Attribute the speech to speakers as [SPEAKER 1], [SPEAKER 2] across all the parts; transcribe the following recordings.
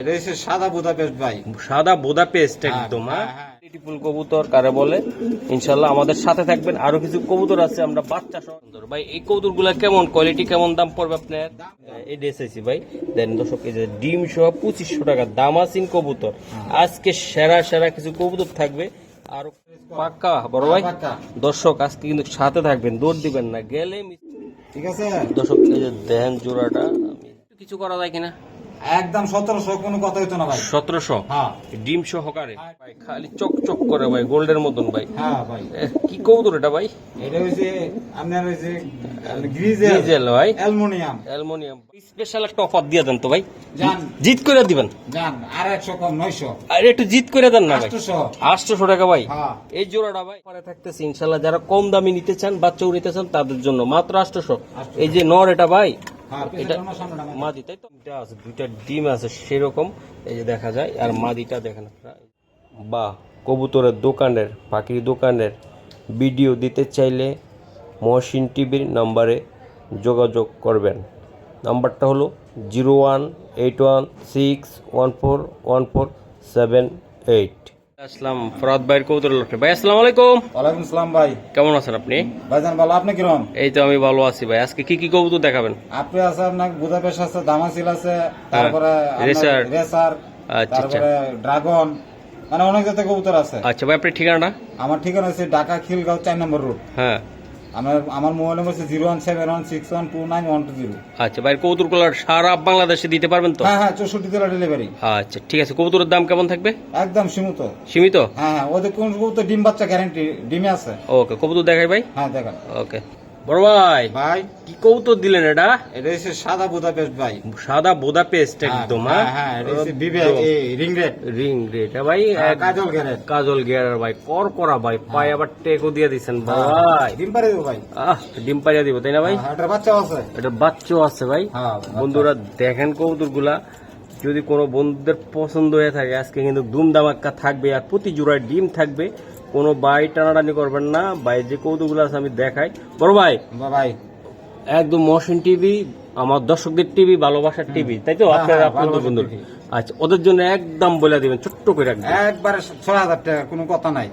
[SPEAKER 1] এটা হচ্ছে সাদা বুদা ভাই।
[SPEAKER 2] সাদা বোদা একদম। বিউটিফুল কবুতর কারে বলে? ইনশাল্লাহ আমাদের সাথে থাকবেন। আরও কিছু কবুতর আছে আমরা বাচ্চা সুন্দর। ভাই এই কবুতরগুলা কেমন? কোয়ালিটি কেমন দাম পড়বে আপনার? এই ডেসাইছি ভাই। দেন দর্শক এই যে ডিম সহ পঁচিশশো টাকা দামাসিন কবুতর।
[SPEAKER 1] হ্যাঁ।
[SPEAKER 2] আজকে সেরা সেরা কিছু কবুতর থাকবে। আর পাক্কা বড় ভাই? দর্শক আজকে কিন্তু সাথে থাকবেন দৌড় দিবেন না গেলে
[SPEAKER 1] ঠিক আছে।
[SPEAKER 2] দর্শক দেন জোড়াটা কিছু করা যায় কিনা?
[SPEAKER 1] একদম সতেরোশো কোনো কথা হইতো না ভাই।
[SPEAKER 2] সতেরোশো?
[SPEAKER 1] হ্যাঁ।
[SPEAKER 2] ডিম সহকারে? ভাই খালি চক চক করে ভাই গোল্ডের মতন ভাই।
[SPEAKER 1] হ্যাঁ ভাই।
[SPEAKER 2] কি কবুতর এটা ভাই?
[SPEAKER 1] এটা হচ্ছে আপনার হচ্ছে গ্রিজেল।
[SPEAKER 2] ডিজেল ভাই।
[SPEAKER 1] অ্যালুমিনিয়াম।
[SPEAKER 2] অ্যালুমিনিয়াম। স্পেশাল একটা অফার দিয়ে দেন তো ভাই।
[SPEAKER 1] জান।
[SPEAKER 2] জিত করে দিবেন।
[SPEAKER 1] জান আর একশো কম নয়শো।
[SPEAKER 2] আর একটু জিত করে দেন না ভাই।
[SPEAKER 1] আটশোশো।
[SPEAKER 2] আটশোশো টাকা ভাই।
[SPEAKER 1] হ্যাঁ।
[SPEAKER 2] এই জোড়াটা ভাই পরে থাকতেছে ইনশাল্লাহ যারা কম দামি নিতে চান বাচ্চাও নিতে চান তাদের জন্য। মাত্র আটশোশো। এই যে নর এটা ভাই এটা
[SPEAKER 1] পেছনে আমার সামনে নামা।
[SPEAKER 2] মাদি তাই তো? দুইটা আছে দুইটা ডিম আছে সেরকম। এই যে দেখা যায় আর মাদিটা দেখেন আপনারা। বা কবুতরের দোকানের পাখির দোকানের ভিডিও দিতে চাইলে মহসিন টিভির নাম্বারে যোগাযোগ করবেন। নাম্বারটা হলো zero one eight one six one four one four seven eight. আসসালাম ফরাদ ভাইয়ের লক্ষ্মী ভাই আসসালামু আলাইকুম।
[SPEAKER 1] ওয়ালাইকুম ভাই।
[SPEAKER 2] কেমন আছেন আপনি?
[SPEAKER 1] ভাইজান ভালো? আপনি কিরম
[SPEAKER 2] এই তো আমি ভালো আছি ভাই। আজকে কি কি কবুতর দেখাবেন?
[SPEAKER 1] আপনি আছে আপনার বুদাপেশ আছে দামাসিল আছে তারপরে আপনার
[SPEAKER 2] রেসার।
[SPEAKER 1] রেসার
[SPEAKER 2] আচ্ছা আচ্ছা।
[SPEAKER 1] তারপরে ড্রাগন মানে অনেক জাতের কবুতর আছে।
[SPEAKER 2] আচ্ছা ভাই আপনার ঠিকানাটা?
[SPEAKER 1] আমার ঠিকানা আছে ঢাকা খিলগাঁও চার নম্বর রোড।
[SPEAKER 2] হ্যাঁ।
[SPEAKER 1] আমার আমার মোবাইল নম্বর হচ্ছে zero one seven one six one two nine one two zero.
[SPEAKER 2] আচ্ছা ভাই কৌতুর কলার সারা বাংলাদেশে দিতে পারবেন তো?
[SPEAKER 1] হ্যাঁ হ্যাঁ চৌষট্টি জেলা ডেলিভারি
[SPEAKER 2] আচ্ছা ঠিক আছে কৌতুরের দাম কেমন থাকবে?
[SPEAKER 1] একদম সীমিত।
[SPEAKER 2] সীমিত?
[SPEAKER 1] হ্যাঁ হ্যাঁ ওদের কোন কবুতর ডিম বাচ্চা গ্যারান্টি ডিমে আছে।
[SPEAKER 2] ওকে কবুতর দেখাই ভাই।
[SPEAKER 1] হ্যাঁ দেখেন।
[SPEAKER 2] ওকে। বড় ভাই।
[SPEAKER 1] ভাই।
[SPEAKER 2] কি দিলেন এটা?
[SPEAKER 1] এটা হচ্ছে সাদা বুদা পেস্ট ভাই।
[SPEAKER 2] সাদা বোদা পেস্ট একদম
[SPEAKER 1] হ্যাঁ হ্যাঁ এটা হচ্ছে Bibek ring red
[SPEAKER 2] ring rate ভাই
[SPEAKER 1] হ্যাঁ, কাজল গ্যারেট।
[SPEAKER 2] কাজল গিয়ার ভাই কর করা ভাই পায়ে আবার টেকও দিয়ে দিচ্ছেন ভাই।
[SPEAKER 1] হ্যাঁ, ডিম দেবো ভাই।
[SPEAKER 2] আহ ডিম দিব তাই না ভাই?
[SPEAKER 1] হ্যাঁ, এটার বাচ্চা আছে।
[SPEAKER 2] এটা বাচ্চাও আছে ভাই।
[SPEAKER 1] হ্যাঁ
[SPEAKER 2] বন্ধুরা দেখেন কবুতরগুলা যদি কোনো বন্ধুদের পছন্দ হয়ে থাকে আজকে কিন্তু দুম দামাক্কা থাকবে আর প্রতি জোড়ায় ডিম থাকবে। কোনো বাই টানাটানি করবেন না ভাই যে কৌতুকগুলো আছে আমি দেখাই। বড় ভাই
[SPEAKER 1] ভাই।
[SPEAKER 2] একদম মশিন টিভি আমার দর্শকদের টিভি ভালোবাসার টিভি তাই তো?
[SPEAKER 1] আপনারা
[SPEAKER 2] আপনার
[SPEAKER 1] হ্যাঁ,
[SPEAKER 2] আপনাদের বন্ধু আচ্ছা ওদের জন্য একদম বলে দিবেন ছোট্ট করে
[SPEAKER 1] একবারে ছয় হাজার টাকা কোনো কথা নাই।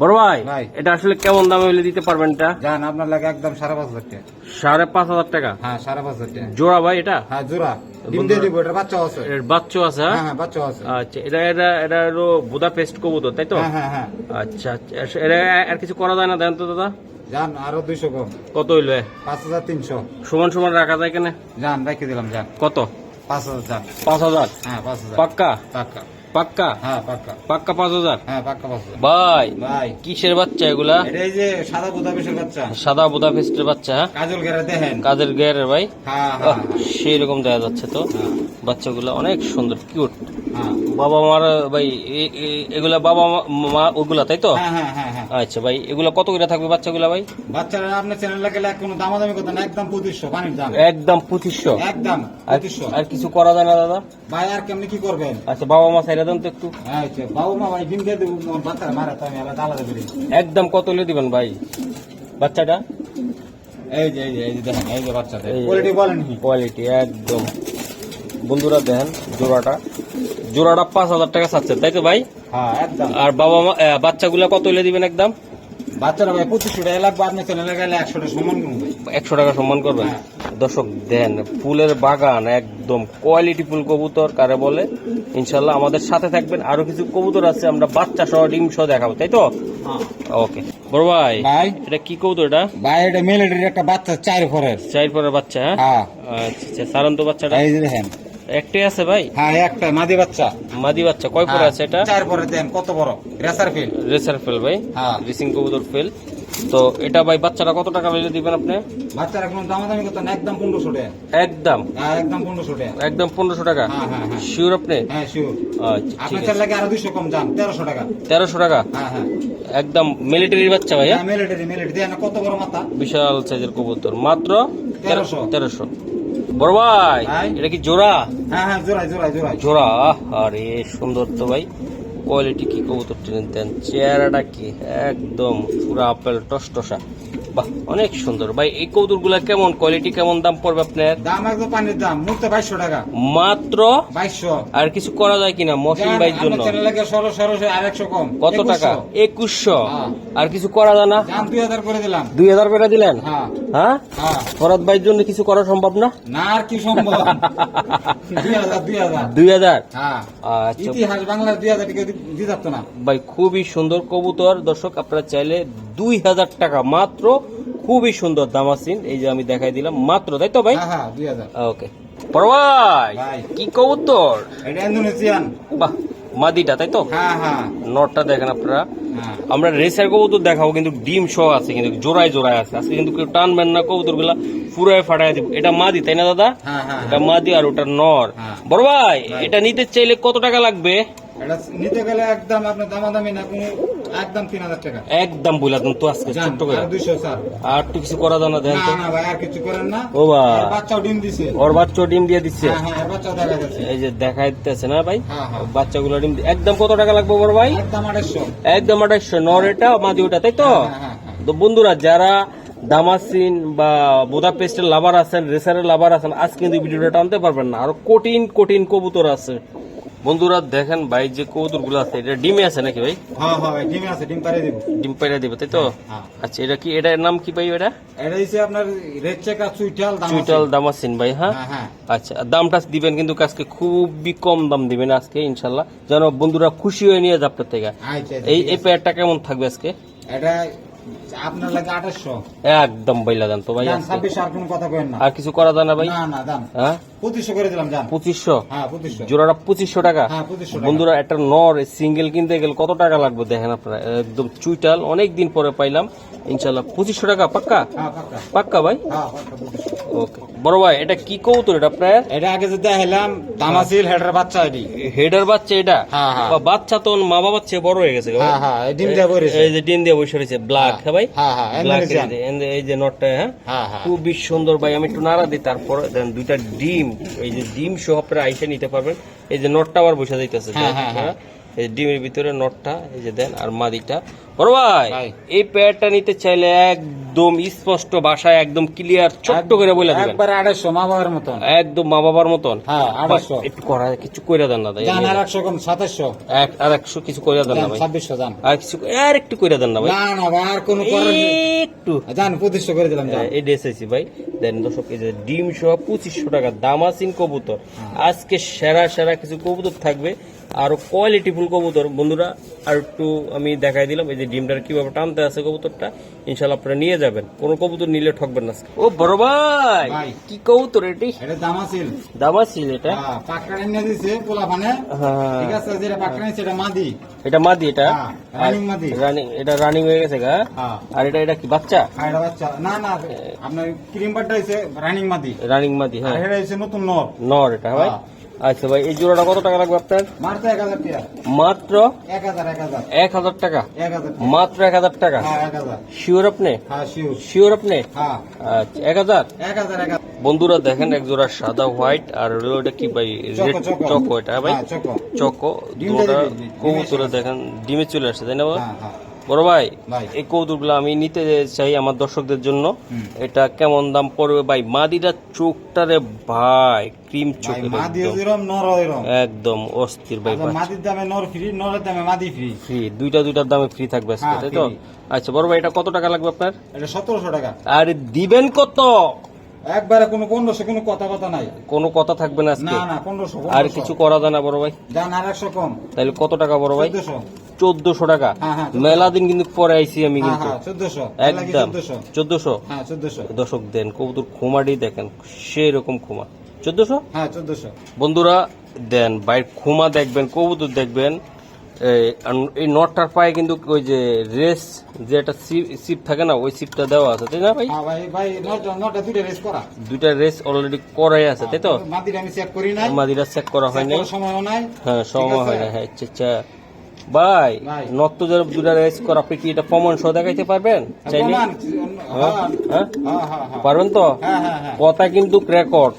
[SPEAKER 2] বড় ভাই। এটা আসলে কেমন দামে হলে দিতে পারবেন এটা?
[SPEAKER 1] জান আপনার লাগে একদম সাড়ে পাঁচ হাজার টাকা।
[SPEAKER 2] সাড়ে পাঁচ হাজার টাকা?
[SPEAKER 1] হ্যাঁ সাড়ে পাঁচ হাজার টাকা।
[SPEAKER 2] জোড়া ভাই এটা?
[SPEAKER 1] হ্যাঁ জোড়া।
[SPEAKER 2] হ্যাঁ?
[SPEAKER 1] হ্যাঁ হ্যাঁ
[SPEAKER 2] আচ্ছা এটা আর কিছু করা যায় না দেন তো দাদা?
[SPEAKER 1] যান আরও দুইশো কম।
[SPEAKER 2] কত হইল
[SPEAKER 1] পাঁচ হাজার তিনশো।
[SPEAKER 2] সমান সমান রাখা যায় কেন?
[SPEAKER 1] যান রেখে দিলাম যান
[SPEAKER 2] কত?
[SPEAKER 1] পাঁচ হাজার
[SPEAKER 2] পাঁচ হাজার?
[SPEAKER 1] হ্যাঁ পাঁচ হাজার।
[SPEAKER 2] পাক্কা?
[SPEAKER 1] পাক্কা।
[SPEAKER 2] পাক্কা?
[SPEAKER 1] হ্যাঁ পাক্কা।
[SPEAKER 2] পাক্কা পাঁচ হাজার?
[SPEAKER 1] হ্যাঁ পাক্কা পাঁচ হাজার।
[SPEAKER 2] ভাই
[SPEAKER 1] ভাই।
[SPEAKER 2] কিসের বাচ্চা এগুলা?
[SPEAKER 1] যে সাদা বুদা পেশের বাচ্চা।
[SPEAKER 2] সাদা বাচ্চা হ্যাঁ?
[SPEAKER 1] কাজল দেখেন।
[SPEAKER 2] ভাই?
[SPEAKER 1] হ্যাঁ হ্যাঁ।
[SPEAKER 2] সেই রকম দেখা যাচ্ছে তো। বাচ্চাগুলো অনেক সুন্দর কিউট। বাবা মার ভাই এগুলা বাবা মা- ওগুলা তাই তো? আচ্ছা ভাই এগুলা কত করে থাকবে বাচ্চাগুলা ভাই?
[SPEAKER 1] বাচ্চারা আপনার চ্যানেলে কোনো দামাদামি কথা না একদম পঁচিশশো পানির দাম।
[SPEAKER 2] একদম পঁচিশশো?
[SPEAKER 1] একদম
[SPEAKER 2] আর
[SPEAKER 1] পঁচিশশো।
[SPEAKER 2] আর কিছু করা যায় না দাদা?
[SPEAKER 1] ভাই আর কেমনি কি করবেন?
[SPEAKER 2] আচ্ছা বাবা মা সাইরা দেন তো একটু।
[SPEAKER 1] হ্যাঁ আচ্ছা,
[SPEAKER 2] একদম কত লে দিবেন ভাই? বাচ্চাটা?
[SPEAKER 1] এই যে এই যে দেখেন এই যে বাচ্চাটা। কোয়ালিটি
[SPEAKER 2] কোয়ালিটি একদম। বন্ধুরা দেখেন জোড়াটা। জোড়াটা পাঁচ হাজার টাকা চাচ্ছেন তাই তো ভাই?
[SPEAKER 1] হ্যাঁ
[SPEAKER 2] আর বাবা মা বাচ্চাগুলা কত হলে দিবেন একদম?
[SPEAKER 1] বাচ্চারা ভাই পঁচিশশো টাকা লাগবে আপনার চ্যানেলে গেলে একশো টাকা সমান করুন ভাই
[SPEAKER 2] একশো টাকা সম্মান করবেন। দর্শক দেন ফুলের বাগান একদম কোয়ালিটি ফুল কবুতর কারে বলে? ইনশাল্লাহ আমাদের সাথে থাকবেন। আরও কিছু কবুতর আছে আমরা বাচ্চা সহ ডিম সহ দেখাবো তাই তো? ওকে। বড় ভাই
[SPEAKER 1] ভাই?
[SPEAKER 2] এটা কি কবুতর এটা?
[SPEAKER 1] ভাই এটা মেলেটির একটা বাচ্চা চার ঘরের।
[SPEAKER 2] চার পরের বাচ্চা হ্যাঁ?
[SPEAKER 1] হ্যাঁ।
[SPEAKER 2] আচ্ছা আচ্ছা সারান্ত বাচ্চাটা?
[SPEAKER 1] এই দেখেন।
[SPEAKER 2] একটাই আছে ভাই?
[SPEAKER 1] হ্যাঁ একটা মাদি বাচ্চা।
[SPEAKER 2] মাদি বাচ্চা কয় পরে
[SPEAKER 1] হ্যাঁ,
[SPEAKER 2] আছে এটা?
[SPEAKER 1] চার পরে দেন কত বড়? রেসার ফিল
[SPEAKER 2] রেসার ফেল ভাই।
[SPEAKER 1] হ্যাঁ।
[SPEAKER 2] রেসিং কবুতর ফেল তো এটা ভাই বাচ্চাটা কত টাকা লইলে দিবেন আপনি?
[SPEAKER 1] বাচ্চারা কোনো দামাদামি করতে না একদম পনেরোশো টাকা।
[SPEAKER 2] একদম?
[SPEAKER 1] হ্যাঁ একদম পনেরোশো টাকা।
[SPEAKER 2] একদম পনেরোশো টাকা?
[SPEAKER 1] হ্যাঁ হ্যাঁ হ্যাঁ।
[SPEAKER 2] শিওর আপনি?
[SPEAKER 1] হ্যাঁ শিওর
[SPEAKER 2] আচ্ছা
[SPEAKER 1] আপনার চ্যানেলে আরও দুইশো কম যান তেরোশো টাকা।
[SPEAKER 2] তেরোশো টাকা?
[SPEAKER 1] হ্যাঁ হ্যাঁ।
[SPEAKER 2] একদম মিলিটারির বাচ্চা ভাইয়া?
[SPEAKER 1] হ্যাঁ মেলেটারি মেলেটারি দেন কত বড় মাথা?
[SPEAKER 2] বিশাল সাইজের কবুতর। মাত্র?
[SPEAKER 1] তেরোশো।
[SPEAKER 2] তেরোশো। বড় ভাই
[SPEAKER 1] ভাই।
[SPEAKER 2] এটা কি জোড়া?
[SPEAKER 1] হ্যাঁ হ্যাঁ জোড়াই জোড়াই জোড়াই।
[SPEAKER 2] জোড়া? আরে সুন্দর তো ভাই। কোয়ালিটি কি কবুতর টেনে দেন চেহারাটা কি? একদম পুরো আপেল টসটসা। বাহ অনেক সুন্দর। ভাই এই কৌতুকগুলা কেমন? কোয়ালিটি কেমন দাম পড়বে আপনার?
[SPEAKER 1] দাম একদম পানির দাম মুক্ত বাইশশো টাকা।
[SPEAKER 2] মাত্র?
[SPEAKER 1] বাইশশো।
[SPEAKER 2] আর কিছু করা যায় কিনা মহসিন ভাইয়ের জন্য?
[SPEAKER 1] আর একশো কম।
[SPEAKER 2] কত টাকা? একুশশো? আর কিছু করা যায় না?
[SPEAKER 1] দুই হাজার করে দিলাম।
[SPEAKER 2] দুই হাজার করে দিলেন?
[SPEAKER 1] হ্যাঁ।
[SPEAKER 2] হ্যাঁ?
[SPEAKER 1] হ্যাঁ।
[SPEAKER 2] ফরাদ ভাইয়ের জন্য কিছু করা সম্ভব না?
[SPEAKER 1] না আর কি সম্ভব? দুই হাজার হ্যাঁ।
[SPEAKER 2] আচ্ছা।
[SPEAKER 1] ইতিহাস বাংলার দুই হাজার যাবতো না।
[SPEAKER 2] ভাই খুবই সুন্দর কবুতর। দর্শক আপনারা চাইলে দুই হাজার টাকা মাত্র খুবই সুন্দর দামাসিন এই যে আমি দেখাই দিলাম মাত্র তাই তো ভাই?
[SPEAKER 1] হ্যাঁ হ্যাঁ
[SPEAKER 2] ওকে ভাই
[SPEAKER 1] ভাই।
[SPEAKER 2] কি কবুতর? বাহ মাদিটা তাই তো?
[SPEAKER 1] হ্যাঁ হ্যাঁ।
[SPEAKER 2] নটটা দেখেন আপনারা।
[SPEAKER 1] হ্যাঁ।
[SPEAKER 2] আমরা রেসার কবুতর দেখাবো কিন্তু ডিম সহ আছে কিন্তু জোড়ায় জোড়ায় আছে। আজকে কিন্তু কেউ টানবেন না কবুতরগুলা পুরাই ফাটাই দিব। এটা মাদি তাই না দাদা?
[SPEAKER 1] হ্যাঁ হ্যাঁ
[SPEAKER 2] এটা মাদি আর ওটা নর।
[SPEAKER 1] হ্যাঁ।
[SPEAKER 2] বড় ভাই। এটা নিতে চাইলে কত টাকা লাগবে?
[SPEAKER 1] এটা নিতে গেলে একদম আপনার দামাদামি না কোনো একদম তিন হাজার টাকা।
[SPEAKER 2] একদম দেন তো আজকে করে।
[SPEAKER 1] আর দুইশো স্যার।
[SPEAKER 2] আর তো কিছু করা দেন
[SPEAKER 1] না না ভাই আর কিছু করেন না।
[SPEAKER 2] ও
[SPEAKER 1] আর ডিম দিছে।
[SPEAKER 2] ওর বাচ্চা ডিম দিয়ে
[SPEAKER 1] হ্যাঁ হ্যাঁ আর দেখা যাচ্ছে
[SPEAKER 2] এই যে দেখাই দিতেছে না ভাই?
[SPEAKER 1] হ্যাঁ
[SPEAKER 2] বাচ্চাগুলো ডিম একদম কত টাকা লাগবে বড় ভাই?
[SPEAKER 1] একদম আড়াইশো।
[SPEAKER 2] একদম আঠাশশো নর এটা মাদি ওটা তাই তো? তো বন্ধুরা যারা দামাসিন বা বোদাপেস্টের লাভার আছেন রেসারের লাভার আছেন আজ কিন্তু ভিডিওটা টানতে পারবেন না। আর কঠিন কঠিন কবুতর আছে। বন্ধুরা দেখেন ভাই যে কবুতরগুলো আছে এটা ডিমে আছে নাকি ভাই?
[SPEAKER 1] হ্যাঁ হ্যাঁ ভাই ডিম আছে ডিম পারে দিব।
[SPEAKER 2] ডিম পাইরা দিবে তাই তো?
[SPEAKER 1] হ্যাঁ
[SPEAKER 2] আচ্ছা এটা কি এটার নাম কি ভাই এটা?
[SPEAKER 1] আপনার রেড চেকা চুইটাল দাম
[SPEAKER 2] চুইটাল দামাসিন ভাই হ্যাঁ?
[SPEAKER 1] হ্যাঁ হ্যাঁ।
[SPEAKER 2] আচ্ছা দামটা দিবেন কিন্তু আজকে খুবই কম দাম দিবেন আজকে ইনশাল্লাহ যেন বন্ধুরা খুশি হয়ে নিয়ে যাবে আপনার থেকে
[SPEAKER 1] আচ্ছা
[SPEAKER 2] এই এই পেয়ারটা কেমন থাকবে আজকে?
[SPEAKER 1] এটা আপনার লাগে আঠাশশো।
[SPEAKER 2] একদম বইলা দেন তো ভাই
[SPEAKER 1] ছাব্বিশ আর কোনো কথা কেন না।
[SPEAKER 2] আর কিছু করা যায় না ভাই?
[SPEAKER 1] না না দাম
[SPEAKER 2] হ্যাঁ?
[SPEAKER 1] পঁচিশশো করে দিলাম যান
[SPEAKER 2] পঁচিশশো?
[SPEAKER 1] হ্যাঁ পঁচিশশো।
[SPEAKER 2] জোড়াটা পঁচিশশো টাকা?
[SPEAKER 1] হ্যাঁ পঁচিশশো টাকা।
[SPEAKER 2] বন্ধুরা একটা নর সিঙ্গেল কিনতে গেলে কত টাকা লাগবে দেখেন আপনারা? একদম চুইটাল অনেক দিন পরে পাইলাম। ইনশাল্লাহ পঁচিশশো টাকা পাক্কা?
[SPEAKER 1] হ্যাঁ পাক্কা।
[SPEAKER 2] ভাই?
[SPEAKER 1] হ্যাঁ
[SPEAKER 2] ওকে। বড় ভাই এটা কি কৌতুর এটা আপনার?
[SPEAKER 1] এটা আগে যে দেখাইলাম দামাসিল হেডার বাচ্চা এটি।
[SPEAKER 2] হেডার বাচ্চা এটা?
[SPEAKER 1] হ্যাঁ,
[SPEAKER 2] বাচ্চা তো মা বাবার চেয়ে বড় হয়ে গেছে।
[SPEAKER 1] হ্যাঁ হ্যাঁ ডিম দেওয়া বলেছে
[SPEAKER 2] এই যে ডিম দিয়ে বসে রয়েছে ব্ল্যাক হ্যাঁ ভাই
[SPEAKER 1] হ্যাঁ হ্যাঁ
[SPEAKER 2] এই যে নটটা হ্যাঁ?
[SPEAKER 1] হ্যাঁ হ্যাঁ।
[SPEAKER 2] খুবই সুন্দর ভাই আমি একটু নাড়া দিই তারপর দেন দুইটা ডিম এই যে ডিম সহ আপনারা আইসে নিতে পারবেন। এই যে নটটা আবার বসে যাইতেছে
[SPEAKER 1] হ্যাঁ, হ্যাঁ, হ্যাঁ।
[SPEAKER 2] এই ডিমের ভিতরে নটটা এই যে দেন আর মাদিটা। বড় ভাই। এই পেয়ারটা নিতে চাইলে একদম স্পষ্ট ভাষায় একদম ক্লিয়ার ছোট্ট করে বলে দিবেন।
[SPEAKER 1] একবার আড়াইশো মা বাবার মতন।
[SPEAKER 2] একদম মা বাবার মতন?
[SPEAKER 1] হ্যাঁ আড়াইশো।
[SPEAKER 2] ভাই, একটু করা কিছু কইরা দেন না ভাই
[SPEAKER 1] যান আর একশো কম সাতাশশো
[SPEAKER 2] এক আর একশো কিছু কইরা দেন না ভাই।
[SPEAKER 1] ছাব্বিশশো যান
[SPEAKER 2] আর কিছু আর একটু কইরা দেন না ভাই।
[SPEAKER 1] না না আর কোনো করার নেই।
[SPEAKER 2] একটু।
[SPEAKER 1] যান পঁচিশশো করে দিলাম যান
[SPEAKER 2] এই ডেসেছি ভাই। দেন দর্শক এই যে ডিম সহ পঁচিশশো টাকা দামাসিন কবুতর। আজকে সেরা সেরা কিছু কবুতর থাকবে। আরও কোয়ালিটিফুল কবুতর বন্ধুরা আর একটু আমি দেখাই দিলাম এই যে ডিমটার কীভাবে টানতে আছে কবুতরটা ইনশাল্লাহ আপনারা নিয়ে যাবেন। কোন কবুতর নিলে ঠকবেন না ও বড় ভাই!
[SPEAKER 1] ভাই।
[SPEAKER 2] কি কবুতর এটি?
[SPEAKER 1] এটা দামাসিল
[SPEAKER 2] দামাসিন এটা?
[SPEAKER 1] হ্যাঁ পাকড়া এনে দিছে পোলা পানে
[SPEAKER 2] হ্যাঁ।
[SPEAKER 1] ঠিক আছে যেটা পাকড়া নিছে এটা মাদি।
[SPEAKER 2] এটা মাদি এটা?
[SPEAKER 1] হ্যাঁ, running মাদি।
[SPEAKER 2] রানিং এটা রানিং হয়ে গেছে গা?
[SPEAKER 1] হ্যাঁ।
[SPEAKER 2] আর এটা এটা কি বাচ্চা?
[SPEAKER 1] আর এটা বাচ্চা। না না আপনার ক্রিম বাটটা হইছে রানিং মাদি।
[SPEAKER 2] রানিং মাদি হ্যাঁ।
[SPEAKER 1] এটা হইছে নতুন নর।
[SPEAKER 2] নর এটা ভাই?
[SPEAKER 1] হ্যাঁ।
[SPEAKER 2] আচ্ছা ভাই এই জোড়াটা কত টাকা লাগবে আপনার? মাত্র
[SPEAKER 1] এক হাজার
[SPEAKER 2] টাকা। মাত্র এক হাজার টাকা?
[SPEAKER 1] হ্যাঁ
[SPEAKER 2] শিওর আপনি?
[SPEAKER 1] হ্যাঁ শিওর
[SPEAKER 2] শিওর আপনি?
[SPEAKER 1] হ্যাঁ।
[SPEAKER 2] আচ্ছা এক হাজার? বন্ধুরা দেখেন এক জোড়া সাদা হোয়াইট আর ওটা কি ভাই রেড
[SPEAKER 1] চকো,
[SPEAKER 2] এটা ভাই?
[SPEAKER 1] হ্যাঁ, চকো।
[SPEAKER 2] দুটা কবুতরে দেখেন ডিমে চলে আসছে তাই না?
[SPEAKER 1] হ্যাঁ হ্যাঁ।
[SPEAKER 2] বড় ভাই। এই কৌতুকগুলো আমি নিতে চাই আমার দর্শকদের জন্য। এটা কেমন দাম পড়বে ভাই? মাদিটা চোখটারে ভাই ক্রিম চোখের একদম। অস্থির ভাই
[SPEAKER 1] আচ্ছা, মাদির দামে নর ফ্রি নরের দামে মাদি ফ্রি
[SPEAKER 2] ফ্রি দুইটা দুইটার দামে ফ্রি থাকবে আজকে
[SPEAKER 1] হ্যাঁ,
[SPEAKER 2] তাই তো? আচ্ছা বড় ভাই এটা কত টাকা লাগবে আপনার?
[SPEAKER 1] এটা সতেরোশো টাকা।
[SPEAKER 2] আর দিবেন কত?
[SPEAKER 1] একবারে কোনো পনেরোশো কোনো কথা কথা নাই।
[SPEAKER 2] কোনো কথা থাকবে না আজকে?
[SPEAKER 1] না না পনেরোশো
[SPEAKER 2] আর কিছু করা যায় না বড় ভাই?
[SPEAKER 1] যান আর একশো কম।
[SPEAKER 2] তাহলে কত টাকা বড় ভাই?
[SPEAKER 1] চোদ্দশো।
[SPEAKER 2] টাকা?
[SPEAKER 1] হ্যাঁ, হ্যাঁ,
[SPEAKER 2] মেলা দিন কিন্তু পরে আইছি আমি
[SPEAKER 1] হ্যাঁ
[SPEAKER 2] কিন্তু।
[SPEAKER 1] চোদ্দশো।
[SPEAKER 2] একদম।
[SPEAKER 1] চোদ্দশো।
[SPEAKER 2] দর্শক দেন কবুতর খুমাটি দেখেন সেই রকম খুমা। চোদ্দশো?
[SPEAKER 1] হ্যাঁ চোদ্দশো।
[SPEAKER 2] বন্ধুরা দেন বাইর খুমা দেখবেন কবুতর দেখবেন। এই নটটার পায়ে কিন্তু ওই যে রেস যে একটা সিপ থাকে না ওই সিপটা দেওয়া আছে তাই না ভাই?
[SPEAKER 1] হ্যাঁ ভাই দুইটা রেস করা।
[SPEAKER 2] দুইটা রেস অলরেডি করাই আছে তাই তো?
[SPEAKER 1] মাদিরা আমি চেক করি না
[SPEAKER 2] মাদিরা চেক করা হয়
[SPEAKER 1] check
[SPEAKER 2] নাই।
[SPEAKER 1] করার নাই।
[SPEAKER 2] হ্যাঁ সময় হয় না হ্যাঁ আচ্ছা আচ্ছা। ভাই। নত্য দুটা রেস করা আপনি কি এটা প্রমাণ সহ দেখাইতে পারবেন চাইলে হ্যাঁ?
[SPEAKER 1] হ্যাঁ,
[SPEAKER 2] হ্যাঁ? পারবেন তো। কথা কিন্তু রেকর্ড।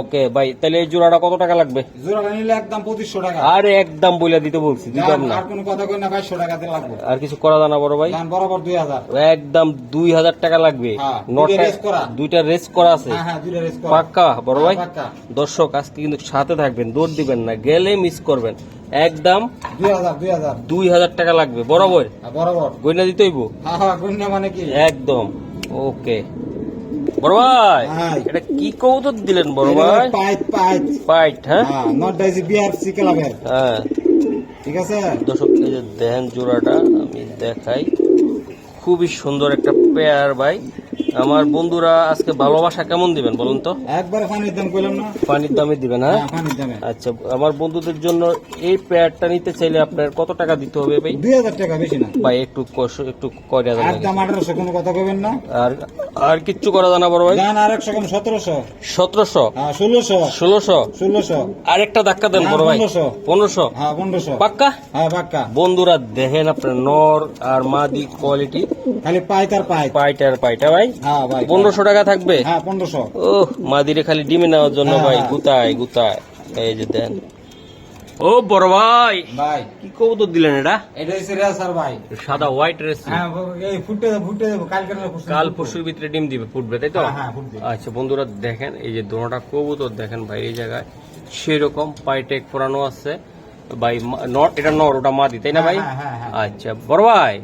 [SPEAKER 2] ওকে ভাই তাহলে এই জোড়াটা কত টাকা লাগবে
[SPEAKER 1] জোড়াটা নিলে একদম 2500 টাকা।
[SPEAKER 2] আরে একদম বইলা দিতে বলছি দিতাম না
[SPEAKER 1] আর কোনো কথা কই না, 2200 টাকাতে লাগবে।
[SPEAKER 2] আর কিছু করা জানা বড় ভাই
[SPEAKER 1] বরাবর 2000
[SPEAKER 2] একদম দুই হাজার টাকা লাগবে নটা
[SPEAKER 1] দুইটা।
[SPEAKER 2] রেস করা আছে। পাক্কা বড় ভাই দর্শক আজকে কিন্তু সাথে থাকবেন দৌড় দিবেন না গেলে মিস করবেন একদম
[SPEAKER 1] 2000, 2000
[SPEAKER 2] দুই হাজার টাকা লাগবে বরাবর
[SPEAKER 1] হ্যাঁ, বরাবর।
[SPEAKER 2] গয়না দিতে হইব
[SPEAKER 1] হ্যাঁ, হ্যাঁ, মানে কি?
[SPEAKER 2] একদম ওকে বড় ভাই। এটা কি কৌতুক দিলেন বড় ভাই। পাইট হ্যাঁ
[SPEAKER 1] ক্লাবের। ঠিক আছে
[SPEAKER 2] দর্শক এই যে দেখেন জোড়াটা আমি দেখাই খুবই সুন্দর একটা পেয়ার ভাই আমার বন্ধুরা আজকে ভালোবাসা কেমন দিবেন বলুন তো?
[SPEAKER 1] একবার পানির দাম কইলাম না।
[SPEAKER 2] পানির দামে দিবেন হ্যাঁ?
[SPEAKER 1] হ্যাঁ, পানির দামে।
[SPEAKER 2] আচ্ছা আমার বন্ধুদের জন্য এই পেয়ারটা নিতে চাইলে আপনার কত টাকা দিতে হবে ভাই?
[SPEAKER 1] দুই হাজার টাকা বেশি না।
[SPEAKER 2] ভাই একটু একটু করে দেন আগে।
[SPEAKER 1] একদম আঠারোশো কোনো কথা কবেন না।
[SPEAKER 2] আর আর কিচ্ছু করা জানা বড় ভাই?
[SPEAKER 1] গান আর একশো কম সতেরোশো।
[SPEAKER 2] সতেরোশো?
[SPEAKER 1] হ্যাঁ ষোলোশো।
[SPEAKER 2] ষোলোশো?
[SPEAKER 1] ষোলোশো।
[SPEAKER 2] আর একটা ধাক্কা দেন বড় ভাই।
[SPEAKER 1] পনেরোশো।
[SPEAKER 2] পনেরোশো?
[SPEAKER 1] হ্যাঁ পনেরোশো।
[SPEAKER 2] পাক্কা?
[SPEAKER 1] হ্যাঁ পাক্কা।
[SPEAKER 2] বন্ধুরা দেখেন আপনার নর আর মাদি কোয়ালিটি
[SPEAKER 1] খালি পাই তার পাই
[SPEAKER 2] পাইটা পাইটা
[SPEAKER 1] হ্যাঁ ভাই?
[SPEAKER 2] পনেরোশো টাকা থাকবে?
[SPEAKER 1] হ্যাঁ
[SPEAKER 2] ও মাদিরে খালি ডিমে নেওয়ার জন্য
[SPEAKER 1] হ্যাঁ,
[SPEAKER 2] ভাই
[SPEAKER 1] হ্যাঁ।
[SPEAKER 2] গুতায় গুতায়। এই যে দেন। ও বড় ভাই।
[SPEAKER 1] ভাই।
[SPEAKER 2] কি কবুতর দিলেন এটা?
[SPEAKER 1] এটা রেসার ভাই।
[SPEAKER 2] সাদা হোয়াইট রেস
[SPEAKER 1] হ্যাঁ এই ফুটে দেবো ফুটে কালকে
[SPEAKER 2] কাল পরশুর ভিতরে ডিম দিবে ফুটবে তাই তো?
[SPEAKER 1] হ্যাঁ, হ্যাঁ, ফুটবে।
[SPEAKER 2] আচ্ছা বন্ধুরা দেখেন এই যে দোনোটা কবুতর দেখেন ভাই এই জায়গায় সেরকম পাইটেক ফোরানো আছে। ভাই নর এটা নর ওটা মাদি তাই না ভাই?
[SPEAKER 1] হ্যাঁ, হ্যাঁ, হ্যাঁ।
[SPEAKER 2] আচ্ছা বড় ভাই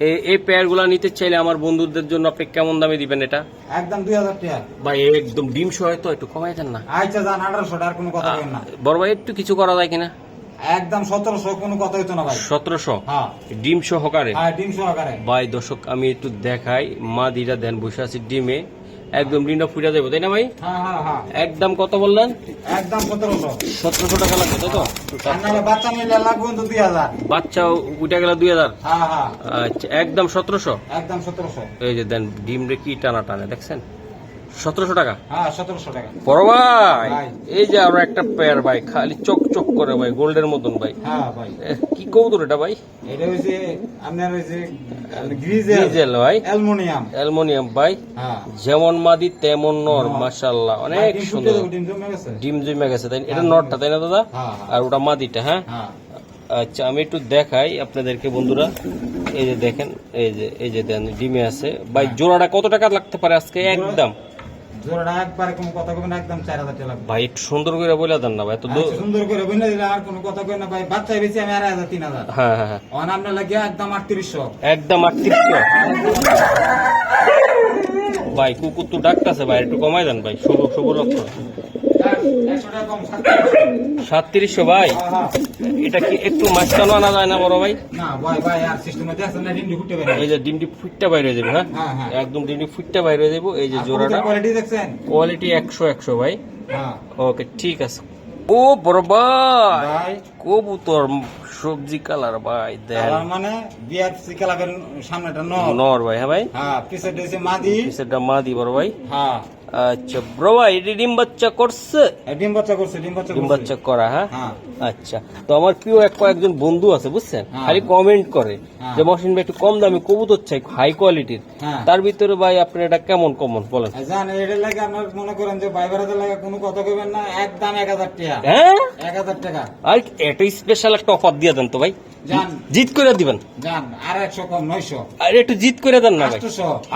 [SPEAKER 2] এই এই পেয়ারগুলা নিতে চাইলে আমার বন্ধুদের জন্য আপনি কেমন দামে দিবেন এটা?
[SPEAKER 1] একদম দুই হাজার টাকা।
[SPEAKER 2] ভাই একদম ডিম সহ তো একটু কমাই দেন না।
[SPEAKER 1] আচ্ছা যান আঠারোশো আর কোনো কথা না।
[SPEAKER 2] বড় ভাই একটু কিছু করা যায় কিনা?
[SPEAKER 1] একদম সতেরোশো কোনো কথা হইতো না ভাই।
[SPEAKER 2] সতেরোশো?
[SPEAKER 1] হ্যাঁ।
[SPEAKER 2] ডিম সহকারে?
[SPEAKER 1] হ্যাঁ ডিম সহকারে।
[SPEAKER 2] ভাই দর্শক আমি একটু দেখাই মা দিটা দেন বসে আছি ডিমে। একদম ডিমটা ফুটে যাব তাই না ভাই?
[SPEAKER 1] হ্যাঁ হ্যাঁ হ্যাঁ।
[SPEAKER 2] একদম কত বললেন?
[SPEAKER 1] একদম সতেরোশো
[SPEAKER 2] সতেরোশো টাকা লাগবে তাই তো?
[SPEAKER 1] বাচ্চা নিলে লাগবে তো দুই হাজার।
[SPEAKER 2] বাচ্চা উঠে গেল দুই হাজার? আচ্ছা একদম সতেরোশো?
[SPEAKER 1] একদম সতেরোশো।
[SPEAKER 2] এই যে দেন ডিম রে কি টানা টানে দেখছেন? সতেরোশো টাকা?
[SPEAKER 1] হ্যাঁ সতেরোশো টাকা।
[SPEAKER 2] বড় ভাই। এই যে আরও একটা পেয়ার ভাই খালি চক চক করে ভাই গোল্ডের মতন ভাই।
[SPEAKER 1] হ্যাঁ ভাই।
[SPEAKER 2] কি কবুতর এটা ভাই?
[SPEAKER 1] এটা আপনার গ্রিজেল।
[SPEAKER 2] ভাই।
[SPEAKER 1] অ্যালুমিনিয়াম।
[SPEAKER 2] অ্যালমোনিয়াম ভাই।
[SPEAKER 1] হ্যাঁ।
[SPEAKER 2] যেমন মাদি তেমন নর
[SPEAKER 1] নর।
[SPEAKER 2] মাশাল্লাহ অনেক সুন্দর।
[SPEAKER 1] ডিম জমে গেছে?
[SPEAKER 2] তাই এটা
[SPEAKER 1] হ্যাঁ,
[SPEAKER 2] নটটা তাই না দাদা?
[SPEAKER 1] হ্যাঁ হ্যাঁ,
[SPEAKER 2] আর ওটা মাদিটা হ্যাঁ?
[SPEAKER 1] হ্যাঁ।
[SPEAKER 2] আচ্ছা আমি একটু দেখাই আপনাদেরকে বন্ধুরা। এই যে দেখেন এই যে এই যে দেন ডিমে আছে। ভাই
[SPEAKER 1] হ্যাঁ।
[SPEAKER 2] জোড়াটা কত টাকা লাগতে পারে আজকে? একদম।
[SPEAKER 1] জোড়াটা একবারে কোনো কথা একদম চার হাজার টাকা লাগবে।
[SPEAKER 2] ভাই একটু সুন্দর করে বলে দেন না ভাই তো
[SPEAKER 1] আচ্ছা, সুন্দর করে বলে দিলে আর কোনো কথা কই না ভাই বাচ্চাই বেশি আমি আড়াই হাজার তিন হাজার।
[SPEAKER 2] হ্যাঁ হ্যাঁ হ্যাঁ।
[SPEAKER 1] অন আপনার লাগে একদম আটত্রিশশো।
[SPEAKER 2] একদম আটত্রিশশো। ভাই কুকুর তো ডাকতেছে ভাই একটু কমাই দেন ভাই শুভ শুভ লক্ষ্য।
[SPEAKER 1] সাতত্রিশশো
[SPEAKER 2] ভাই।
[SPEAKER 1] হ্যাঁ, হ্যাঁ।
[SPEAKER 2] এটা কি একটু মাঝখানো আনা যায় না বড় ভাই? এই যে ডিমটি ফুটটা বাইরে হয়ে যাবে হ্যাঁ?
[SPEAKER 1] হ্যাঁ হ্যাঁ।
[SPEAKER 2] একদম ডিমটি ফুটটা বাইরে হয়ে যাব এই যে জোড়াটা।
[SPEAKER 1] কোয়ালিটি
[SPEAKER 2] একশো একশো ভাই।
[SPEAKER 1] হ্যাঁ।
[SPEAKER 2] ওকে ঠিক আছে। ও বড় ভাই। কবুতর সবজি কালার ভাই
[SPEAKER 1] মানে বিআরসি ক্লাবের সামনেটা নর।
[SPEAKER 2] নর ভাই হ্যাঁ ভাই?
[SPEAKER 1] হ্যাঁ মাদি।
[SPEAKER 2] সেটা মা দি বড় ভাই।
[SPEAKER 1] হ্যাঁ।
[SPEAKER 2] আচ্ছা বড় ভাই এটি ডিম বাচ্চা করছে?
[SPEAKER 1] ডিম বাচ্চা করছে ডিম বাচ্চা
[SPEAKER 2] ডিম বাচ্চা করা হ্যাঁ?
[SPEAKER 1] হ্যাঁ।
[SPEAKER 2] আচ্ছা তো আমার প্রিয় এক কয়েকজন বন্ধু আছে বুঝছেন?
[SPEAKER 1] হ্যাঁ।
[SPEAKER 2] খালি কমেন্ট করে
[SPEAKER 1] হ্যাঁ।
[SPEAKER 2] যে মহসিন ভাই একটু কম দামে কবুতর চাই হাই কোয়ালিটির তার ভিতরে ভাই আপনার এটা কেমন কমন বলেন?
[SPEAKER 1] জান এটার লাগে আপনার মনে করেন যে ভাই লাগে কোনো কথা কইবেন না একদম এক হাজার টাকা।
[SPEAKER 2] হ্যাঁ?
[SPEAKER 1] এক হাজার টাকা।
[SPEAKER 2] আর এটা স্পেশাল একটা অফার দিয়ে দেন তো ভাই। জিত করে দিবেন।
[SPEAKER 1] আর একশো কম নয়শো।
[SPEAKER 2] আর একটু জিত করে দেন না ভাই।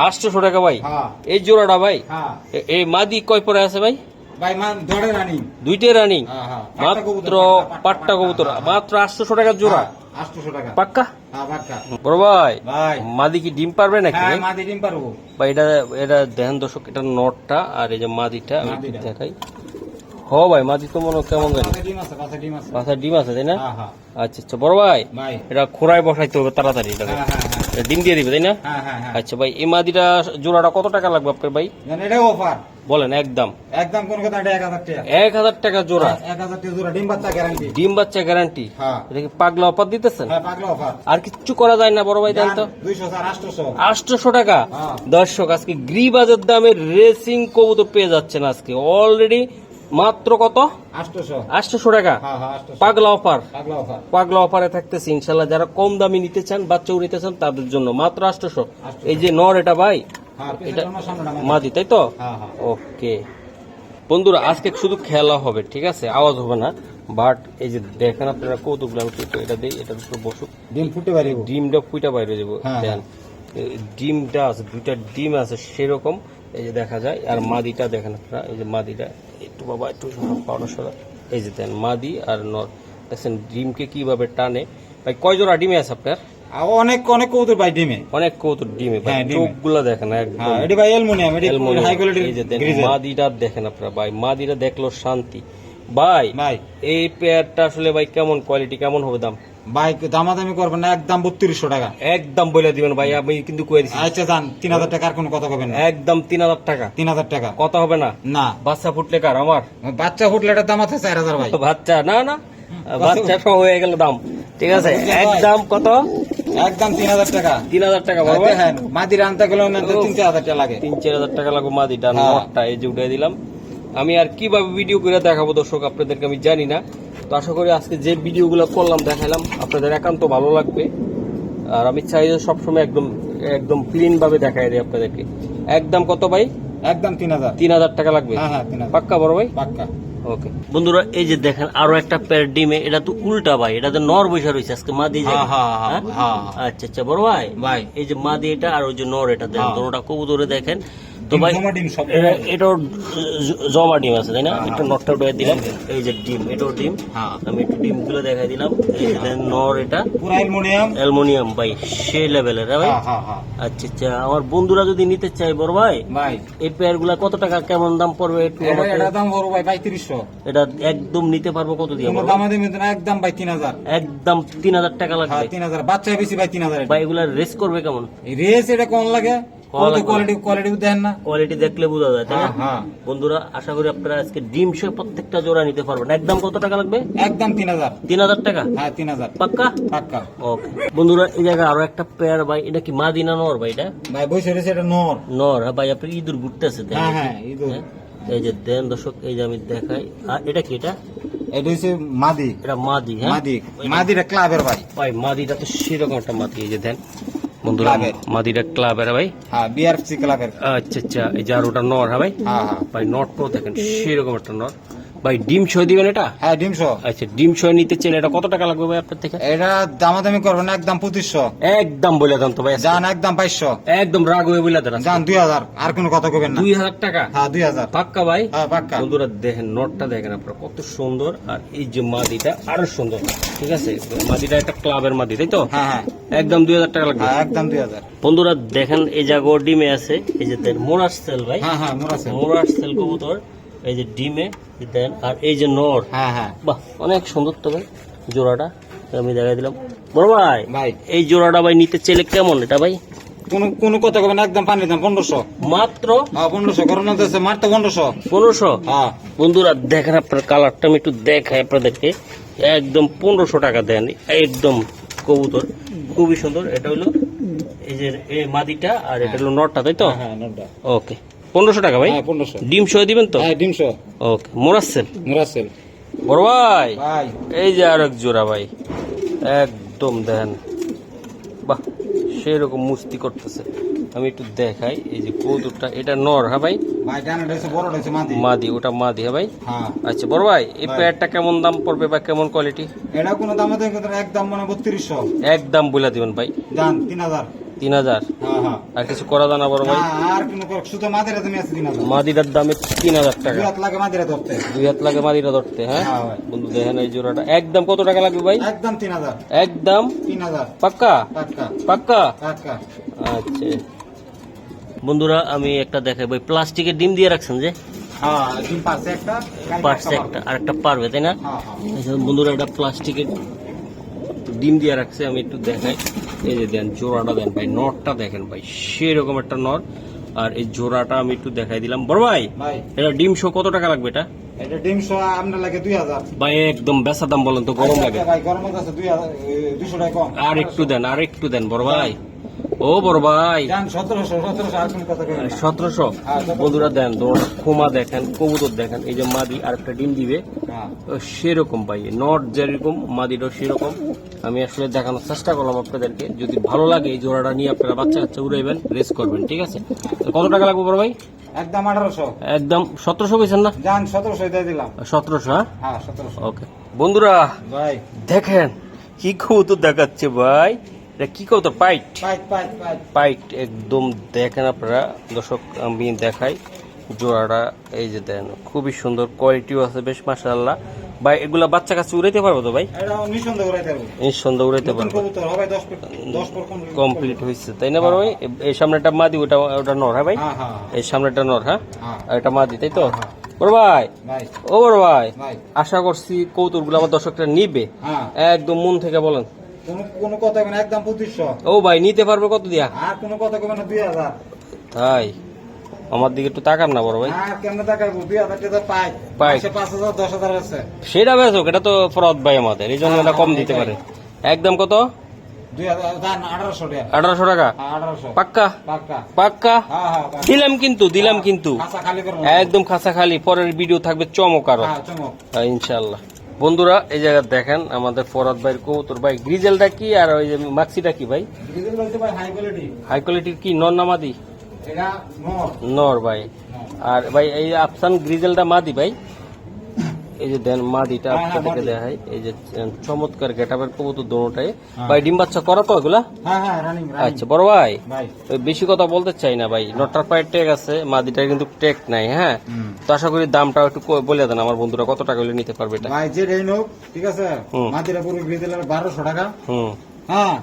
[SPEAKER 1] আটশোশো।
[SPEAKER 2] টাকা ভাই।
[SPEAKER 1] হ্যাঁ।
[SPEAKER 2] এই জোড়াটা ভাই।
[SPEAKER 1] হ্যাঁ।
[SPEAKER 2] এই মাদি কয় পরে আছে ভাই? দুইটাই রানিং।
[SPEAKER 1] হ্যাঁ
[SPEAKER 2] মাত্র
[SPEAKER 1] পাট্টা,
[SPEAKER 2] কবুতর। মাত্র আটশোশো টাকা জোড়া। পাক্কা? বড় ভাই। মাদি কি ডিম পারবে নাকি ভাই?
[SPEAKER 1] মাদি ডিম পারব।
[SPEAKER 2] বা এটা এটা দেখেন দর্শক এটা নটটা আর এই যে মাদিটা আমি
[SPEAKER 1] মাদিটা।
[SPEAKER 2] দেখাই। হ ভাই মাদি তো মনে কেমন জানি
[SPEAKER 1] পাশে ডিম আছে
[SPEAKER 2] তাই না?
[SPEAKER 1] হ্যাঁ হ্যাঁ।
[SPEAKER 2] আচ্ছা আচ্ছা বড় ভাই এটা খোড়ায় বসাইতে হবে তাড়াতাড়ি এটা
[SPEAKER 1] হ্যাঁ
[SPEAKER 2] ডিম দিয়ে দিবে তাই না? আচ্ছা ভাই এই মাদিটা জোড়াটা কত টাকা লাগবে আপনার ভাই?
[SPEAKER 1] অফার
[SPEAKER 2] বলেন একদম।
[SPEAKER 1] একদম কোন কথা এক হাজার টাকা।
[SPEAKER 2] এক হাজার টাকা জোড়া।
[SPEAKER 1] এক হাজার টাকা জোড়া ডিম বাচ্চা গ্যারান্টি
[SPEAKER 2] ডিম বাচ্চা গ্যারান্টি
[SPEAKER 1] হ্যাঁ।
[SPEAKER 2] এটা কি পাগলা অফার দিতেছেন?
[SPEAKER 1] পাগলা অফার
[SPEAKER 2] আর কিচ্ছু করা যায় না বড় ভাই দেন তো?
[SPEAKER 1] আটশোশো।
[SPEAKER 2] টাকা। দর্শক আজকে গ্রিবাজের দামে রেসিং কবুতর পেয়ে যাচ্ছেন আজকে। অলরেডি মাত্র কত?
[SPEAKER 1] আটশোশো
[SPEAKER 2] আটশোশো টাকা। পাগলা অফার।
[SPEAKER 1] পাগলা অফারে।
[SPEAKER 2] থাকতেছে ইনশাল্লাহ। যারা কম দামি নিতে চান বাচ্চাও নিতে চান তাদের জন্য। মাত্র আটশোশো এই যে নর এটা ভাই
[SPEAKER 1] হ্যাঁ
[SPEAKER 2] এটা। মাদি তাই তো?
[SPEAKER 1] হ্যাঁ হ্যাঁ।
[SPEAKER 2] ওকে। বন্ধুরা আজকে শুধু খেলা হবে ঠিক আছে? আওয়াজ হবে না। বাট এই যে দেখেন আপনারা কৌতুক আমি এটা দিই এটার উপর বসুক।
[SPEAKER 1] ডিম ফুটে পারিব
[SPEAKER 2] ডিমটা ফুইটা বাইরে যাব। দেন ডিমটা আছে দুইটা ডিম আছে সেরকম। এই যে দেখা যায় আর মাদিটা দেখেন আপনারা এই যে মাদিটা। একটু বাবা একটু পাউডার সরা এই যে দেন মাদি আর নর। দেখছেন ডিমকে কীভাবে টানে? ভাই কয় জোড়া ডিমে আছে আপনার?
[SPEAKER 1] অনেক অনেক কৌতুক ভাই ডিমে।
[SPEAKER 2] অনেক কৌতুক ডিমে ভাই।
[SPEAKER 1] হ্যাঁ।
[SPEAKER 2] চোখগুলো দেখেন একদম।
[SPEAKER 1] হ্যাঁ এটি ভাই অ্যালুমিনিয়াম এটি। হাই কোয়ালিটির
[SPEAKER 2] এই যে দেন মাদিটা দেখেন আপনারা ভাই। মাদিটা দেখল শান্তি। ভাই এই পেয়ারটা আসলে ভাই কেমন কোয়ালিটি কেমন হবে দাম?
[SPEAKER 1] ভাই দামাদামি করবেন না একদম বত্রিশশো টাকা।
[SPEAKER 2] একদম বলে দিবেন ভাই আমি কিন্তু কয়ে দিচ্ছি
[SPEAKER 1] আচ্ছা যান তিন হাজার টাকার কোনো কথা কবেন না।
[SPEAKER 2] একদম তিন হাজার টাকা।
[SPEAKER 1] তিন হাজার টাকা।
[SPEAKER 2] কথা হবে না?
[SPEAKER 1] না।
[SPEAKER 2] বাচ্চা ফুটলে কার? আমার?
[SPEAKER 1] বাচ্চা ফুটলে এটার দাম আছে চার হাজার ভাই।
[SPEAKER 2] বাচ্চা? না না। বাচ্চা সহ হয়ে গেল দাম। ঠিক আছে? একদম কত?
[SPEAKER 1] একদম তিন হাজার টাকা।
[SPEAKER 2] তিন হাজার টাকা
[SPEAKER 1] মাদির আনতে গেলে তিন চার হাজার টাকা লাগে।
[SPEAKER 2] তিন চার হাজার টাকা লাগবে মাদিটা
[SPEAKER 1] হ্যাঁ।
[SPEAKER 2] নটটা এই যে উঠে দিলাম। আমি আর কীভাবে ভিডিও করে দেখাবো দর্শক আপনাদেরকে আমি জানি না। তো আশা করি আজকে যে ভিডিওগুলো করলাম দেখালাম আপনাদের একান্ত ভালো লাগবে। আর আমি চাই যে সবসময় একদম একদম ক্লিন ভাবে দেখাই দিই আপনাদেরকে। একদম কত ভাই?
[SPEAKER 1] একদম তিন হাজার।
[SPEAKER 2] তিন হাজার টাকা লাগবে?
[SPEAKER 1] হ্যাঁ হ্যাঁ
[SPEAKER 2] পাক্কা বড় ভাই?
[SPEAKER 1] পাক্কা।
[SPEAKER 2] ওকে। বন্ধুরা এই যে দেখেন আরও একটা প্যার ডিমে এটা তো উল্টা ভাই এটা তো নর বৈশা রয়েছে আজকে মাদি যে
[SPEAKER 1] হ্যাঁ।
[SPEAKER 2] আচ্ছা আচ্ছা বড় ভাই?
[SPEAKER 1] ভাই।
[SPEAKER 2] এই যে মা দিয়ে এটা আর ওই যে নর এটা দেখেন। দুটোটা কবুতরে দেখেন। তো ভাই
[SPEAKER 1] জমা ডিম
[SPEAKER 2] এটাও জ- ডিম আছে তাই না?
[SPEAKER 1] হ্যাঁ,
[SPEAKER 2] একটু নটটা উঠে দিলাম। এই যে ডিম এটাও ডিম
[SPEAKER 1] হ্যাঁ।
[SPEAKER 2] আমি একটু দেখাই দিলাম। নর এটা।
[SPEAKER 1] অ্যালুমিনিয়াম।
[SPEAKER 2] অ্যালুমিনিয়াম ভাই সে লেভেলের হ্যাঁ ভাই? আচ্ছা আচ্ছা আমার বন্ধুরা যদি নিতে চাই বড় ভাই
[SPEAKER 1] ভাই।
[SPEAKER 2] এই পেয়ারগুলা কত টাকা কেমন দাম পড়বে একটু
[SPEAKER 1] এটা দাম বড় ভাই পঁয়ত্রিশশো
[SPEAKER 2] এটা একদম নিতে পারব কত দিয়ে
[SPEAKER 1] একদম ভাই তিন হাজার।
[SPEAKER 2] একদম তিন হাজার টাকা লাগবে।
[SPEAKER 1] তিন হাজার। বাচ্চা বেশি ভাই তিন হাজার
[SPEAKER 2] বা এগুলার রেস করবে কেমন?
[SPEAKER 1] রেস এটা কোন লাগে? কোয়ালিটি কোয়ালিটি দেখেন না।
[SPEAKER 2] কোয়ালিটি দেখলে বোঝা যায় তাই না?
[SPEAKER 1] হ্যাঁ, হ্যাঁ।
[SPEAKER 2] বন্ধুরা আশা করি আপনারা আজকে ডিম সহ প্রত্যেকটা জোড়া নিতে পারবেন। একদম কত টাকা লাগবে?
[SPEAKER 1] একদম তিন হাজার।
[SPEAKER 2] তিন হাজার টাকা?
[SPEAKER 1] হ্যাঁ তিন হাজার।
[SPEAKER 2] পাক্কা?
[SPEAKER 1] পাক্কা।
[SPEAKER 2] ওকে। বন্ধুরা এই জায়গায় আরও একটা পেয়ার ভাই এটা কি মাদিনা নর ভাই এটা?
[SPEAKER 1] ভাই বসে রয়েছে এটা নর।
[SPEAKER 2] নর হ্যাঁ ভাই আপনি ইঁদুর ঘুরতেছে
[SPEAKER 1] হ্যাঁ? হ্যাঁ ইঁদুর।
[SPEAKER 2] হ্যাঁ? এই যে দেন দর্শক এই যে আমি দেখাই। আর এটা কি এটা?
[SPEAKER 1] এটা হচ্ছে মাদি।
[SPEAKER 2] এটা মাদি হ্যাঁ?
[SPEAKER 1] মাদি। মাদিটা ক্লাবের ভাই।
[SPEAKER 2] ভাই মাদিটা তো সেরকম একটা মাদি এই যে দেন। বন্ধুরা মাদিরা ক্লাবের ভাই?
[SPEAKER 1] হ্যাঁ বিআরসি ক্লাবের।
[SPEAKER 2] আচ্ছা আচ্ছা এই যার ওটা নর হ্যাঁ ভাই?
[SPEAKER 1] হ্যাঁ হ্যাঁ।
[SPEAKER 2] ভাই নটটাও দেখেন সেরকম একটা নট ভাই ডিম ছয় দিবেন এটা?
[SPEAKER 1] হ্যাঁ ডিমশো
[SPEAKER 2] আচ্ছা ডিম ছয় নিতে চাইলে এটা কত টাকা লাগবে ভাই আপনার থেকে?
[SPEAKER 1] এটা দামাদামি করবেন একদম পঁচিশশো।
[SPEAKER 2] একদম বলে দেন তো ভাই
[SPEAKER 1] একদম বাইশশো।
[SPEAKER 2] একদম রাগ হয়ে বলে দেন
[SPEAKER 1] দুই হাজার। আর কোনো কথা কবেন না।
[SPEAKER 2] দুই হাজার টাকা?
[SPEAKER 1] হ্যাঁ দুই হাজার।
[SPEAKER 2] পাক্কা ভাই?
[SPEAKER 1] হ্যাঁ পাক্কা।
[SPEAKER 2] বন্ধুরা দেখেন নটটা দেখেন আপনারা কত সুন্দর। আর এই যে মাদিটা আরও সুন্দর। ঠিক আছে? মাদিটা একটা ক্লাবের মাদি তাই তো?
[SPEAKER 1] হ্যাঁ হ্যাঁ।
[SPEAKER 2] একদম দুই হাজার টাকা লাগবে।
[SPEAKER 1] হ্যাঁ একদম দুই হাজার।
[SPEAKER 2] বন্ধুরা দেখেন এই জায়গা ডিমে আছে এই যে মোরাস সেল ভাই।
[SPEAKER 1] হ্যাঁ হ্যাঁ মোর আছে
[SPEAKER 2] মোরাস সেল কবুতর। এই যে ডিমে দেন আর এই যে নর।
[SPEAKER 1] হ্যাঁ হ্যাঁ।
[SPEAKER 2] বাহ অনেক সুন্দর তো ভাই জোড়াটা। আমি দেখাই দিলাম। বড় ভাই
[SPEAKER 1] ভাই।
[SPEAKER 2] এই জোড়াটা ভাই নিতে চাইলে কেমন এটা ভাই?
[SPEAKER 1] কোনো কোনো কথা কবেন না, একদম পানি দাম পনেরোশো।
[SPEAKER 2] মাত্র?
[SPEAKER 1] হ্যাঁ পনেরোশো করোনা আছে মারতে পনেরোশো।
[SPEAKER 2] পনেরোশো?
[SPEAKER 1] হ্যাঁ।
[SPEAKER 2] বন্ধুরা দেখেন আপনার কালারটা আমি একটু দেখাই আপনাদেরকে। একদম পনেরোশো টাকা দেন একদম কবুতর। খুবই সুন্দর এটা হলো এই যে এই মাদিটা আর এটা হলো নটটা তাই তো?
[SPEAKER 1] হ্যাঁ নোটটা।
[SPEAKER 2] ওকে। পনেরোশো টাকা ভাই?
[SPEAKER 1] হ্যাঁ পনেরোশো।
[SPEAKER 2] ডিম সহ দিবেন তো?
[SPEAKER 1] হ্যাঁ ডিমশো
[SPEAKER 2] ওকে মোরাসেল?
[SPEAKER 1] মুরাসেল।
[SPEAKER 2] বড় ভাই? এই যে আর এক জোড়া ভাই। একদম দেন। বাহ সেরকম মুস্তি করতেছে। আমি একটু দেখাই এই যে কৌতুকটা এটা নর হ্যাঁ ভাই?
[SPEAKER 1] মাদি।
[SPEAKER 2] ওটা মাদি হ্যাঁ ভাই?
[SPEAKER 1] হ্যাঁ।
[SPEAKER 2] আচ্ছা বড় ভাই এই। প্যাডটা কেমন দাম পড়বে বা কেমন কোয়ালিটি
[SPEAKER 1] এটা কোনো দামে একদম মানে বত্রিশশো।
[SPEAKER 2] একদম বলে দিবেন ভাই।
[SPEAKER 1] যান তিন হাজার।
[SPEAKER 2] তিন হাজার।
[SPEAKER 1] হ্যাঁ হ্যাঁ।
[SPEAKER 2] আর কিছু করা বড় ভাই
[SPEAKER 1] না, আর কোনো কর- শুধু মাদিরা তুমি আছে তিন হাজার।
[SPEAKER 2] মাদিরার দামে তিন হাজার টাকা।
[SPEAKER 1] দুই হাত লাগে মাদিরা ধরতে।
[SPEAKER 2] দুই হাত লাগে মাদিরা ধরতে হ্যাঁ?
[SPEAKER 1] হ্যাঁ ভাই।
[SPEAKER 2] বন্ধু দেখেন এই জোড়াটা। একদম কত টাকা লাগবে ভাই?
[SPEAKER 1] একদম তিন হাজার।
[SPEAKER 2] একদম?
[SPEAKER 1] তিন হাজার।
[SPEAKER 2] পাক্কা? পাক্কা। আচ্ছা। বন্ধুরা আমি একটা দেখাই ভাই। প্লাস্টিকের ডিম দিয়ে রাখছেন যে?
[SPEAKER 1] পারছে একটা
[SPEAKER 2] আর একটা পারবে তাই না? আচ্ছা, বন্ধুরা এটা প্লাস্টিকের ডিম দিয়ে রাখছে আমি একটু দেখাই। এই যে দেন জোড়াটা দেন ভাই নটটা দেখেন ভাই সেরকম একটা নট। আর এই জোড়াটা আমি একটু দেখাই দিলাম। বড় ভাই এটা ডিম শো কত টাকা লাগবে এটা?
[SPEAKER 1] এটা ডিম শো আপনার লাগে দুই হাজার।
[SPEAKER 2] ভাই একদম বেচা দাম বলেন তো গরম লাগে।
[SPEAKER 1] ভাই গরম আছে দুই হাজার দুশো টাকা কম।
[SPEAKER 2] আর একটু দেন আর একটু দেন বড় ভাই। ও বড় ভাই।
[SPEAKER 1] সতেরোশো সতেরোশো
[SPEAKER 2] সতেরোশো?
[SPEAKER 1] হ্যাঁ, 1700
[SPEAKER 2] বন্ধুরা দেন খোমা দেখেন কবুতর দেখেন এই যে মাদি আর একটা ডিম দিবে।
[SPEAKER 1] হ্যাঁ।
[SPEAKER 2] সেরকম ভাই নট যেরকম মাদিটাও সেরকম। আমি আসলে দেখানোর চেষ্টা করলাম আপনাদেরকে। যদি ভালো লাগে এই জোড়াটা নিয়ে আপনারা বাচ্চা কাচ্চা উড়াইবেন রেস করবেন ঠিক আছে? কত টাকা লাগবে বড় ভাই?
[SPEAKER 1] একদম আঠারোশো।
[SPEAKER 2] একদম সতেরোশো পেয়েছেন না?
[SPEAKER 1] সতেরোশো দিয়ে দিলাম।
[SPEAKER 2] সতেরোশো হ্যাঁ?
[SPEAKER 1] হ্যাঁ সতেরোশো।
[SPEAKER 2] ওকে বন্ধুরা
[SPEAKER 1] ভাই।
[SPEAKER 2] দেখেন কি কবুতর দেখাচ্ছে ভাই। এটা কি কবুতর পাইট।
[SPEAKER 1] পাইট
[SPEAKER 2] একদম দেখেন আপনারা দর্শক আমি দেখাই জোড়াটা এই যে দেন খুবই সুন্দর কোয়ালিটিও আছে বেশ মাশাআল্লাহ। ভাই এগুলা বাচ্চা কাছে উড়াইতে পারব তো ভাই?
[SPEAKER 1] নিঃসন্দেহ উড়াইতে পারব।
[SPEAKER 2] কমপ্লিট হয়েছে তাই না বড় ভাই? এই সামনেটা মাদি ওটা ওটা নর হ্যাঁ ভাই?
[SPEAKER 1] হ্যাঁ হ্যাঁ।
[SPEAKER 2] এই সামনেটা নর হ্যাঁ?
[SPEAKER 1] হ্যাঁ।
[SPEAKER 2] আর এটা মাদি তাই তো? বড় ভাই? ও বড় ভাই। আশা করছি কৌতুকগুলো আমার দর্শকরা নিবে।
[SPEAKER 1] হ্যাঁ।
[SPEAKER 2] একদম মন থেকে বলেন।
[SPEAKER 1] কোনো কোনো কথা না একদম পঁচিশশো
[SPEAKER 2] ও ভাই নিতে পারবে কত দিয়া?
[SPEAKER 1] আর কোনো কথা কবে না দুই হাজার।
[SPEAKER 2] তাই? আমার দিকে একটু তাকান না বড় ভাই। সেটা বেসক এটা তো ভাই আমাদের এই জন্য কম দিতে পারে। একদম কত?
[SPEAKER 1] আঠারোশো টাকা? হ্যাঁ,
[SPEAKER 2] পাক্কা?
[SPEAKER 1] হ্যাঁ হ্যাঁ পাক্কা।
[SPEAKER 2] দিলাম কিন্তু দিলাম কিন্তু। একদম খাসা খালি পরের ভিডিও থাকবে চমক আরও।
[SPEAKER 1] হ্যাঁ
[SPEAKER 2] হ্যাঁ, ইনশাল্লাহ বন্ধুরা এই জায়গা দেখেন আমাদের ফরাদ ভাইয়ের কবুতর। ভাই গ্রিজেলটা কি আর ওই যে মাক্সিটা কি ভাই?
[SPEAKER 1] হাই কোয়ালিটি
[SPEAKER 2] কোয়ালিটির কি? নর না মাদি?
[SPEAKER 1] নর
[SPEAKER 2] ভাই। আর ভাই এই আফসান গ্রিজেলটা মাদি ভাই? এই যে দেন মাদিটা
[SPEAKER 1] হ্যাঁ, হ্যাঁ,
[SPEAKER 2] আপনাদেরকে
[SPEAKER 1] মাদি।
[SPEAKER 2] দেখাই। এই যে চমৎকার গেটাবের কবুতর দোনোটাই
[SPEAKER 1] হ্যাঁ।
[SPEAKER 2] ভাই ডিম বাচ্চা করা তো এগুলা?
[SPEAKER 1] হ্যাঁ হ্যাঁ
[SPEAKER 2] আচ্ছা বড় ভাই। বেশি কথা বলতে চাই না ভাই। নটার পায়ের টেক আছে মাদিটার কিন্তু টেক নাই হ্যাঁ? তো আশা করি দামটা একটু বলে দেন আমার বন্ধুরা কত টাকা হলে নিতে পারবে এটা।
[SPEAKER 1] ভাই যে রেইন হোক ঠিক আছে। মাদিরা পুরো গ্রিজেলের বারোশো টাকা।
[SPEAKER 2] হুম।
[SPEAKER 1] হ্যাঁ?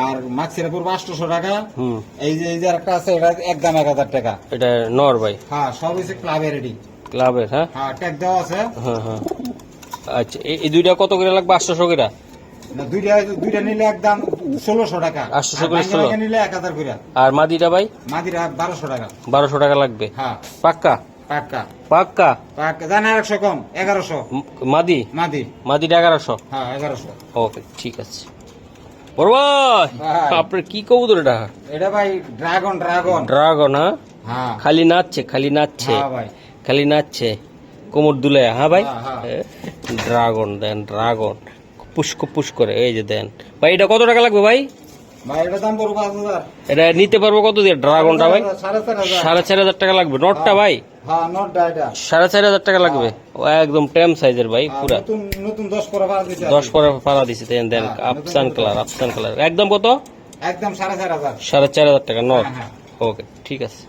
[SPEAKER 1] আর মাক্সিরা পুরো আটশোশো টাকা।
[SPEAKER 2] হুম।
[SPEAKER 1] এই যে এই যে একটা আছে এটা একদম এক হাজার টাকা।
[SPEAKER 2] এটা নর ভাই।
[SPEAKER 1] হ্যাঁ সব হচ্ছে ক্লাবে রেডি
[SPEAKER 2] ক্লাবের হ্যাঁ?
[SPEAKER 1] হ্যাঁ ট্যাগ দেওয়া আছে।
[SPEAKER 2] হ্যাঁ হ্যাঁ। আচ্ছা এই- দুইটা কত করে লাগবে? আটশোশো করে?
[SPEAKER 1] না, দুইটা দুইটা নিলে একদম ষোলোশো টাকা।
[SPEAKER 2] 800 করে
[SPEAKER 1] বাইঙ্গা
[SPEAKER 2] 16
[SPEAKER 1] নিলে এক হাজার করে।
[SPEAKER 2] আর মাদিটা ভাই?
[SPEAKER 1] মাদিরা বারোশো টাকা।
[SPEAKER 2] বারোশো টাকা লাগবে?
[SPEAKER 1] হ্যাঁ।
[SPEAKER 2] পাক্কা?
[SPEAKER 1] পাক্কা।
[SPEAKER 2] পাক্কা?
[SPEAKER 1] পাক্কা। জানে একশো কম। এগারোশো।
[SPEAKER 2] মাদি?
[SPEAKER 1] মাদি।
[SPEAKER 2] মাদিটা এগারোশো?
[SPEAKER 1] হ্যাঁ এগারোশো।
[SPEAKER 2] ওকে ঠিক আছে। বড় ভাই
[SPEAKER 1] ভাই।
[SPEAKER 2] আপনার কি কবুতর এটা?
[SPEAKER 1] এটা ভাই ড্রাগন ড্রাগন
[SPEAKER 2] ড্রাগন হ্যাঁ?
[SPEAKER 1] হ্যাঁ।
[SPEAKER 2] খালি নাচছে খালি নাচছে।
[SPEAKER 1] হ্যাঁ ভাই।
[SPEAKER 2] খালি নাচছে। কোমর দুলে হ্যাঁ ভাই?
[SPEAKER 1] হ্যাঁ, হ্যাঁ।
[SPEAKER 2] ড্রাগন দেন ড্রাগন। পুষ্ক পুশ করে এই যে দেন। ভাই এটা কত টাকা লাগবে ভাই?
[SPEAKER 1] এটা
[SPEAKER 2] নিতে পারব কত দিয়ে? ড্রাগনটা ভাই?
[SPEAKER 1] সাড়ে চার হাজার
[SPEAKER 2] টাকা লাগবে। নটটা ভাই?
[SPEAKER 1] হ্যাঁ
[SPEAKER 2] সাড়ে চার হাজার টাকা লাগবে। ও একদম টেম সাইজের ভাই পুরা।
[SPEAKER 1] দশ পরে
[SPEAKER 2] পাড়া দিছে দেন দেন
[SPEAKER 1] হ্যাঁ,
[SPEAKER 2] আফসান কালার আফসান কালার একদম কত?
[SPEAKER 1] একদম সাড়ে চার হাজার।
[SPEAKER 2] সাড়ে চার হাজার টাকা নট।
[SPEAKER 1] হ্যাঁ, হ্যাঁ।
[SPEAKER 2] ওকে ঠিক আছে।